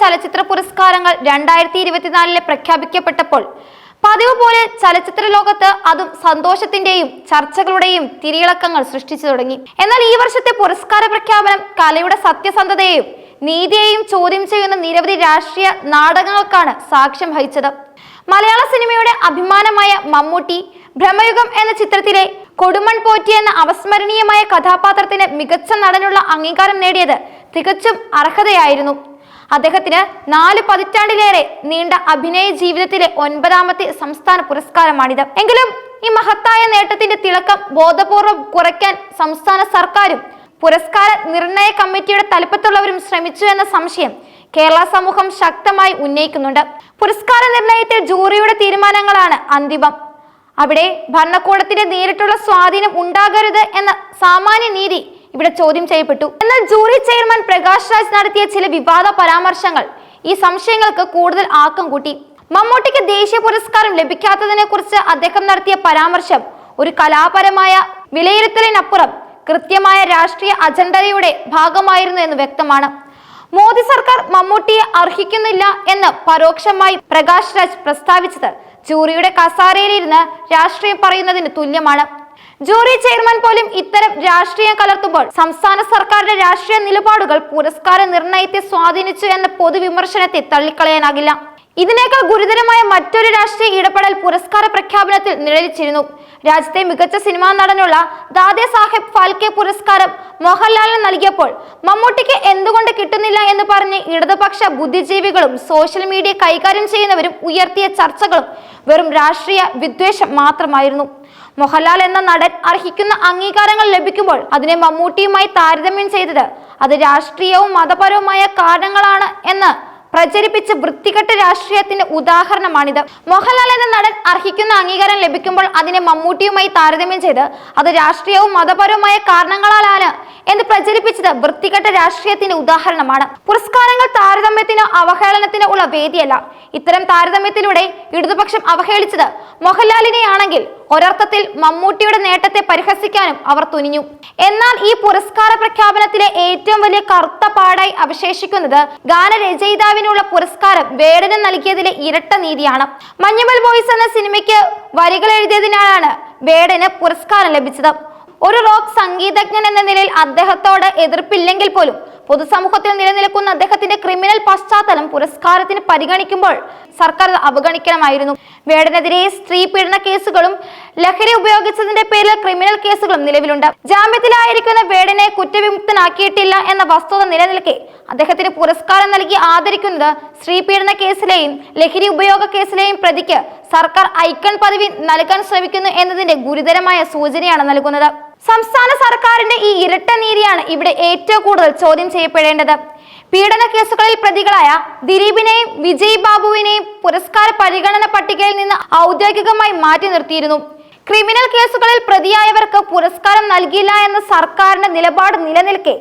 ചലച്ചിത്ര പുരസ്കാരങ്ങൾ രണ്ടായിരത്തി ഇരുപത്തിനാലിലെ പ്രഖ്യാപിക്കപ്പെട്ടപ്പോൾ പതിവ് പോലെ ചലച്ചിത്ര ലോകത്ത് അതും സന്തോഷത്തിന്റെയും ചർച്ചകളുടെയും തിരിയിളക്കങ്ങൾ സൃഷ്ടിച്ചു തുടങ്ങി. എന്നാൽ ഈ വർഷത്തെ പുരസ്കാര പ്രഖ്യാപനം കലയുടെ സത്യസന്ധതയെയും നീതിയെയും ചോദ്യം ചെയ്യുന്ന നിരവധി രാഷ്ട്രീയ നാടകങ്ങൾക്കാണ് സാക്ഷ്യം വഹിച്ചത്. മലയാള സിനിമയുടെ അഭിമാനമായ മമ്മൂട്ടി ഭ്രമയുഗം എന്ന ചിത്രത്തിലെ കൊടുമൺ പോറ്റി എന്ന അവസ്മരണീയമായ കഥാപാത്രത്തിന് മികച്ച നടനുള്ള അംഗീകാരം നേടിയത് തികച്ചും അർഹതയായിരുന്നു. അദ്ദേഹത്തിന് നാല് പതിറ്റാണ്ടിലേറെ നീണ്ട അഭിനയ ജീവിതത്തിലെ ഒൻപതാമത്തെ സംസ്ഥാന പുരസ്കാരമാണിത്. എങ്കിലും ഈ മഹത്തായ നേട്ടത്തിന്റെ തിളക്കം ബോധപൂർവം കുറയ്ക്കാൻ സംസ്ഥാന സർക്കാരും പുരസ്കാര നിർണയ കമ്മിറ്റിയുടെ തലപ്പത്തുള്ളവരും ശ്രമിച്ചു എന്ന സംശയം കേരള സമൂഹം ശക്തമായി ഉന്നയിക്കുന്നുണ്ട്. പുരസ്കാര നിർണയത്തിൽ ജൂറിയുടെ തീരുമാനങ്ങളാണ് അന്തിമം. അവിടെ ഭരണകൂടത്തിന്റെ നേരിട്ടുള്ള സ്വാധീനം ഉണ്ടാകരുത് എന്ന സാമാന്യ നീതി ഇവിടെ ചോദ്യം ചെയ്യപ്പെട്ടു. എന്നാൽ ജൂറി ചെയർമാൻ പ്രകാശ് രാജ് നടത്തിയ ചില വിവാദ പരാമർശങ്ങൾ ഈ സംശയങ്ങൾക്ക് കൂടുതൽ ആക്കം കൂട്ടി. മമ്മൂട്ടിക്ക് ദേശീയ പുരസ്കാരം ലഭിക്കാത്തതിനെ കുറിച്ച് അദ്ദേഹം നടത്തിയ പരാമർശം ഒരു കലാപരമായ വിലയിരുത്തലിനപ്പുറം കൃത്യമായ രാഷ്ട്രീയ അജണ്ടയുടെ ഭാഗമായിരുന്നു എന്ന് വ്യക്തമാണ്. മോദി സർക്കാർ മമ്മൂട്ടിയെ അർഹിക്കുന്നില്ല എന്ന് പരോക്ഷമായി പ്രകാശ് രാജ് പ്രസ്താവിച്ചത് ജൂറിയുടെ കസാരയിലിരുന്ന് രാഷ്ട്രീയം പറയുന്നതിന് തുല്യമാണ്. ജൂറി ചെയർമാൻ പോലും ഇത്തരം രാഷ്ട്രീയം കലർത്തുമ്പോൾ സംസ്ഥാന സർക്കാരിന്റെ രാഷ്ട്രീയ നിലപാടുകൾ പുരസ്കാര നിർണയത്തെ സ്വാധീനിച്ചു എന്ന പൊതുവിമർശനത്തെ തള്ളിക്കളയാനാകില്ല. ഇതിനേക്കാൾ ഗുരുതരമായ മറ്റൊരു രാഷ്ട്രീയ ഇടപെടൽ പുരസ്കാര പ്രഖ്യാപനത്തിൽ നിഴലിച്ചിരുന്നു. രാജ്യത്തെ മികച്ച സിനിമാ നടനുള്ള ദാദേ സാഹേബ് ഫാൽക്കെ പുരസ്കാരം മോഹൻലാലിന് നൽകിയപ്പോൾ മമ്മൂട്ടിക്ക് എന്തുകൊണ്ട് കിട്ടുന്നില്ല എന്ന് പറഞ്ഞ് ഇടതുപക്ഷ ബുദ്ധിജീവികളും സോഷ്യൽ മീഡിയ കൈകാര്യം ചെയ്യുന്നവരും ഉയർത്തിയ ചർച്ചകളും വെറും രാഷ്ട്രീയ വിദ്വേഷം മാത്രമായിരുന്നു. മോഹൻലാൽ എന്ന നടൻ അർഹിക്കുന്ന അംഗീകാരങ്ങൾ ലഭിക്കുമ്പോൾ അതിനെ മമ്മൂട്ടിയുമായി താരതമ്യം ചെയ്തത് അത് രാഷ്ട്രീയവും മതപരവുമായ കാരണങ്ങളാണ് എന്ന് പ്രചരിപ്പിച്ച വൃത്തികെട്ട രാഷ്ട്രീയത്തിന്റെ ഉദാഹരണമാണിത്. മോഹൻലാൽ എന്ന നടൻ അർഹിക്കുന്ന അംഗീകാരം ലഭിക്കുമ്പോൾ അതിനെ മമ്മൂട്ടിയുമായി താരതമ്യം ചെയ്ത് അത് രാഷ്ട്രീയവും മതപരവുമായ കാരണങ്ങളാലാണ് എന്ന് പ്രചരിപ്പിച്ചത് വൃത്തികെട്ട രാഷ്ട്രീയത്തിന്റെ ഉദാഹരണമാണ്. പുരസ്കാരങ്ങൾ താരതമ്യത്തിനോ അവഹേളനത്തിനോ ഉള്ള വേദിയല്ല. ഇത്തരം താരതമ്യത്തിലൂടെ ഇടതുപക്ഷം അവഹേളിച്ചത് മോഹൻലാലിനെയാണെങ്കിൽ ഒരർത്ഥത്തിൽ മമ്മൂട്ടിയുടെ നേട്ടത്തെ പരിഹസിക്കാനും അവർ തുനിഞ്ഞു. എന്നാൽ ഈ പുരസ്കാര പ്രഖ്യാപനത്തിലെ ഏറ്റവും വലിയ കറുത്ത പാടായി അവശേഷിക്കുന്നത് ഗാനരചയിതാവിനുള്ള പുരസ്കാരം വേടന് നൽകിയതിലെ ഇരട്ട നീതിയാണ്. മഞ്ഞുമൽ ബോയ്സ് എന്ന സിനിമയ്ക്ക് വരികൾ എഴുതിയതിനാലാണ് വേടന് പുരസ്കാരം ലഭിച്ചത്. ഒരു റോക്ക് സംഗീതജ്ഞൻ എന്ന നിലയിൽ അദ്ദേഹത്തോട് എതിർപ്പില്ലെങ്കിൽ പോലും പൊതുസമൂഹത്തിൽ നിലനിൽക്കുന്ന അദ്ദേഹത്തിന്റെ ക്രിമിനൽ പശ്ചാത്തലം പുരസ്കാരത്തിന് പരിഗണിക്കുമ്പോൾ സർക്കാർ അവഗണിക്കണമായിരുന്നു. വേടനെതിരെ സ്ത്രീ പീഡന കേസുകളും ലഹരി ഉപയോഗിച്ചതിന്റെ പേരിൽ ക്രിമിനൽ കേസുകളും നിലവിലുണ്ട്. ജാമ്യത്തിലായിരിക്കുന്ന വേടനെ കുറ്റവിമുക്തനാക്കിയിട്ടില്ല എന്ന വസ്തുത നിലനിൽക്കെ അദ്ദേഹത്തിന് പുരസ്കാരം നൽകി ആദരിക്കുന്നത് സ്ത്രീ പീഡന കേസിലെയും ലഹരി ഉപയോഗ കേസിലെയും പ്രതിക്ക് സർക്കാർ ഐക്കൺ പദവി നൽകാൻ ശ്രമിക്കുന്നു എന്നതിന്റെ ഗുരുതരമായ സൂചനയാണ് നൽകുന്നത്. സംസ്ഥാന സർക്കാരിന്റെ ഈ ഇരട്ട നീതിയാണ് ഇവിടെ ഏറ്റവും കൂടുതൽ ചോദ്യം ചെയ്യപ്പെടേണ്ടത്. പീഡന കേസുകളിൽ പ്രതികളായ ദിലീപിനെയും വിജയ് ബാബുവിനെയും പുരസ്കാര പരിഗണന പട്ടികയിൽ നിന്ന് ഔദ്യോഗികമായി മാറ്റി നിർത്തിയിരുന്നു. ക്രിമിനൽ കേസുകളിൽ പ്രതിയായവർക്ക് പുരസ്കാരം നൽകില്ല എന്ന സർക്കാരിന്റെ നിലപാട് നിലനിൽക്കെ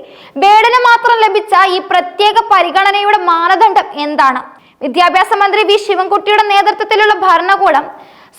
വേടന മാത്രം ലഭിച്ച ഈ പ്രത്യേക പരിഗണനയുടെ മാനദണ്ഡം എന്താണ്? വിദ്യാഭ്യാസ മന്ത്രി വി. ശിവൻകുട്ടിയുടെ നേതൃത്വത്തിലുള്ള ഭരണകൂടം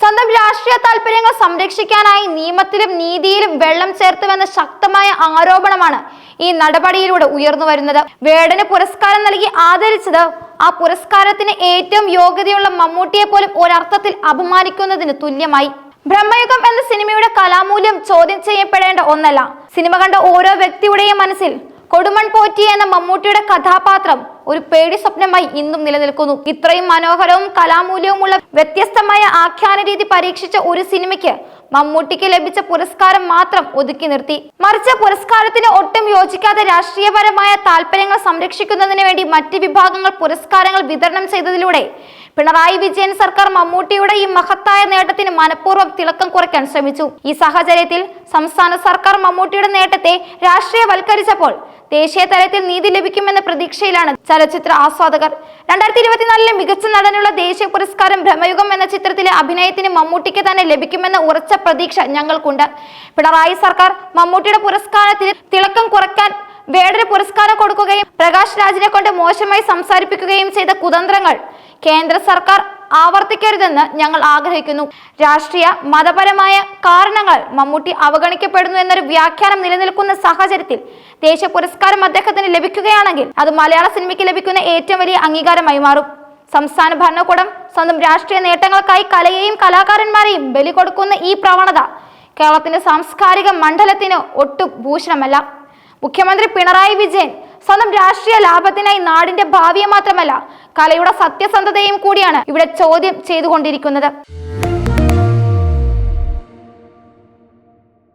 സ്വന്തം രാഷ്ട്രീയ താല്പര്യങ്ങൾ സംരക്ഷിക്കാനായി നിയമത്തിലും നീതിയിലും വെള്ളം ചേർത്തുവെന്ന ശക്തമായ ആരോപണമാണ് ഈ നടപടിയിലൂടെ ഉയർന്നു വരുന്നത്. വേടന് പുരസ്കാരം നൽകി ആദരിച്ചത് ആ പുരസ്കാരത്തിന് ഏറ്റവും യോഗ്യതയുള്ള മമ്മൂട്ടിയെ പോലും ഒരർത്ഥത്തിൽ അപമാനിക്കുന്നതിന് തുല്യമായി. ബ്രഹ്മയുഗം എന്ന സിനിമയുടെ കലാമൂല്യം ചോദ്യം ചെയ്യപ്പെടേണ്ട ഒന്നല്ല. സിനിമ കണ്ട ഓരോ വ്യക്തിയുടെയും മനസ്സിൽ കൊടുമൺ പോറ്റി എന്ന മമ്മൂട്ടിയുടെ കഥാപാത്രം ഒരു പേടി സ്വപ്നമായി ഇന്നും നിലനിൽക്കുന്നു. ഇത്രയും മനോഹരവും കലാമൂല്യവുമുള്ള വ്യത്യസ്തമായ ആഖ്യാന രീതി പരീക്ഷിച്ച ഒരു സിനിമയ്ക്ക് മമ്മൂട്ടിക്ക് ലഭിച്ച പുരസ്കാരം മാത്രം ഒതുക്കി നിർത്തി. മറിച്ച് പുരസ്കാരത്തിന് ഒട്ടും യോജിക്കാതെ രാഷ്ട്രീയപരമായ താല്പര്യങ്ങൾ സംരക്ഷിക്കുന്നതിന് വേണ്ടി മറ്റ് വിഭാഗങ്ങൾ പുരസ്കാരങ്ങൾ വിതരണം ചെയ്തതിലൂടെ പിണറായി വിജയൻ സർക്കാർ മമ്മൂട്ടിയുടെ ഈ മഹത്തായ നേട്ടത്തിന് മനഃപൂർവം തിളക്കം കുറയ്ക്കാൻ ശ്രമിച്ചു. ഈ സാഹചര്യത്തിൽ സംസ്ഥാന സർക്കാർ മമ്മൂട്ടിയുടെ നേട്ടത്തെ രാഷ്ട്രീയവൽക്കരിച്ചപ്പോൾ ദേശീയ തലത്തിൽ നീതി ലഭിക്കുമെന്ന പ്രതീക്ഷയിലാണ് ചലച്ചിത്ര ആസ്വാദകർ. രണ്ടായിരത്തി ഇരുപത്തിനാലിലെ മികച്ച നടനുള്ള ദേശീയ പുരസ്കാരം ഭ്രമയുഗം എന്ന ചിത്രത്തിലെ അഭിനയത്തിന് മമ്മൂട്ടിക്ക് തന്നെ ലഭിക്കുമെന്ന ഉറച്ച പ്രതീക്ഷ ഞങ്ങൾക്കുണ്ട്. പിണറായി സർക്കാർ മമ്മൂട്ടിയുടെ പുരസ്കാരത്തിൽ തിളക്കം കുറയ്ക്കാൻ വേടൊരു പുരസ്കാരം കൊടുക്കുകയും പ്രകാശ് രാജിനെ കൊണ്ട് മോശമായി സംസാരിപ്പിക്കുകയും ചെയ്ത കുതന്ത്രങ്ങൾ കേന്ദ്ര സർക്കാർ ആവർത്തിക്കരുതെന്ന് ഞങ്ങൾ ആഗ്രഹിക്കുന്നു. രാഷ്ട്രീയ മതപരമായ കാരണങ്ങൾ മമ്മൂട്ടി അവഗണിക്കപ്പെടുന്നു എന്നൊരു വ്യാഖ്യാനം നിലനിൽക്കുന്ന സാഹചര്യത്തിൽ ദേശീയ പുരസ്കാരം അദ്ദേഹത്തിന് ലഭിക്കുകയാണെങ്കിൽ അത് മലയാള സിനിമയ്ക്ക് ലഭിക്കുന്ന ഏറ്റവും വലിയ അംഗീകാരമായി മാറും. സംസ്ഥാന ഭരണകൂടം സ്വന്തം രാഷ്ട്രീയ നേട്ടങ്ങൾക്കായി കലയെയും കലാകാരന്മാരെയും ബലി കൊടുക്കുന്ന ഈ പ്രവണത കേരളത്തിന്റെ സാംസ്കാരിക മണ്ഡലത്തിന് ഒട്ടും ഭൂഷണമല്ല. മുഖ്യമന്ത്രി പിണറായി വിജയൻ സ്വന്തം രാഷ്ട്രീയ ലാഭത്തിനായി നാടിന്റെ ഭാവിയെ മാത്രമല്ല കലയുടെ സത്യസന്ധതയും കൂടിയാണ് ഇവിടെ ചോദ്യം ചെയ്തുകൊണ്ടിരിക്കുന്നത്.